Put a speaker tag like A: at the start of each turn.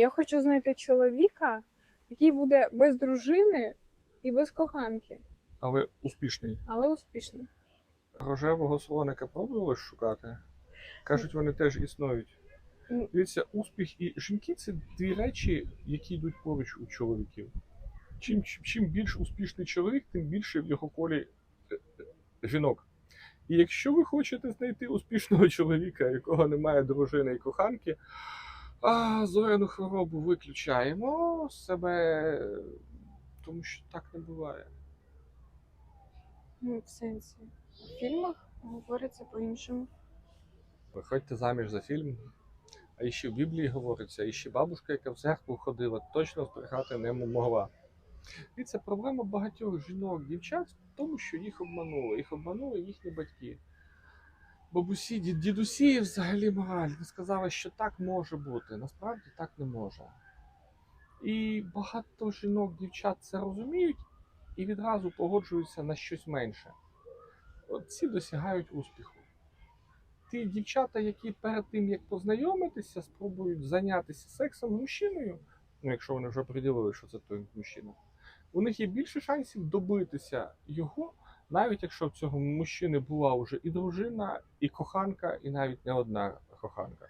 A: Я хочу знайти чоловіка, який буде без дружини і без коханки,
B: Але успішний.
A: але успішний.
B: Рожевого слоника пробували шукати? Кажуть, вони теж існують.
A: Ну.
B: Дивіться, успіх і жінки це дві речі, які йдуть поруч у чоловіків. Чим, чим, чим більш успішний чоловік, тим більше в його колі е, е, жінок. І якщо ви хочете знайти успішного чоловіка, якого немає дружини і коханки, а зоряну хворобу виключаємо з себе, тому що так не буває.
A: Ну, в сенсі. В фільмах говориться по-іншому.
B: Виходьте заміж за фільм. А ще в Біблії говориться, і ще бабушка, яка в церкву ходила, точно збрехати не могла. І це проблема багатьох жінок, дівчат в тому, що їх обманули. Їх обманули їхні батьки. Бабусі, дід- дідусі взагалі моральні сказали, що так може бути. Насправді так не може. І багато жінок, дівчат це розуміють і відразу погоджуються на щось менше. От ці досягають успіху ті дівчата, які перед тим як познайомитися, спробують зайнятися сексом з мужчиною, ну якщо вони вже приділили, що це той мужчина, у них є більше шансів добитися його, навіть якщо в цього мужчини була вже і дружина, і коханка, і навіть не одна коханка.